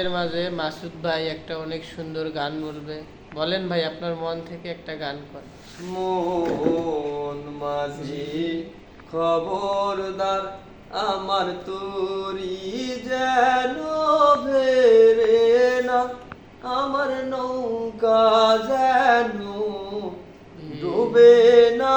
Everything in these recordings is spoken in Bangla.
আপনাদের মাঝে মাসুদ ভাই একটা অনেক সুন্দর গান বলবে। বলেন ভাই, আপনার মন থেকে একটা গান কর। মন মাঝি, খবরদার আমার তুরি যেন ভেরে না, আমার নৌকা যেন ডুবে না।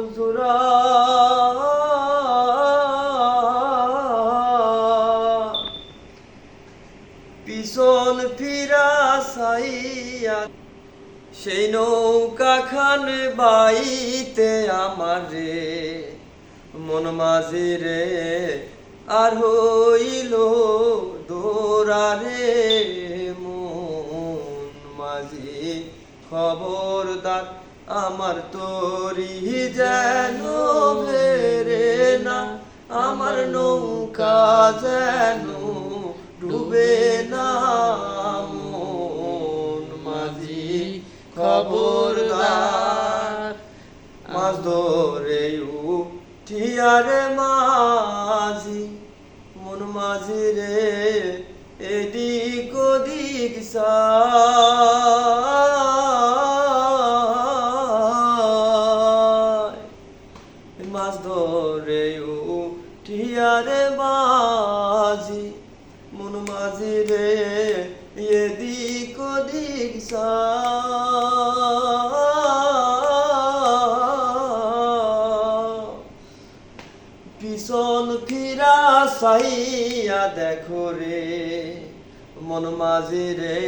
পিছন ফিরা সাইয়া, সেই নৌকা খান বাইতে আমার। রে মন মাঝি রে আর হইল দোরা রে মন মাঝি খবরদার, আমার তরি যেন ভেরে না, আমার নৌকা যেন ডুবে না মন মাঝি খবরদার। মাছ ধরে উঠিয়ারে মাঝি, মন মাঝি রে, এদিক ওদিক মাছ ধরে উঠিয়ারে মাঝি মাঝি রে, এদিক ওদিক পিছন ফিরা সাইয়া দেখো রে, মন মাঝি রে,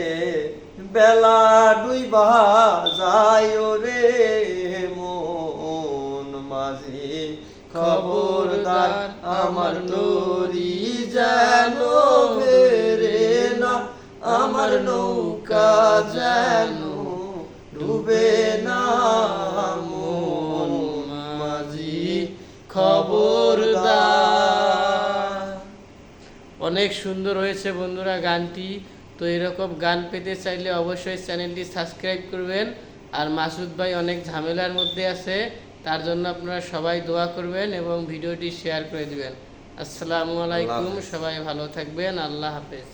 বেলা ডুইবা যায় রে। মন মাঝি খবরদার আমার তরি যেন ফেরে। না আমার নৌকা যেন ডুবে না মন মাঝি খবরদার। অনেক সুন্দর হয়েছে বন্ধুরা গানটি। তো এরকম গান পেতে চাইলে অবশ্যই চ্যানেলটি সাবস্ক্রাইব করবেন। আর মাসুদ ভাই অনেক ঝামেলার মধ্যে আছে তার জন্য আপনারা সবাই দোয়া করবেন এবং ভিডিওটি শেয়ার করে দিবেন। আসসালামু আলাইকুম সবাই ভালো থাকবেন আল্লাহ হাফেজ।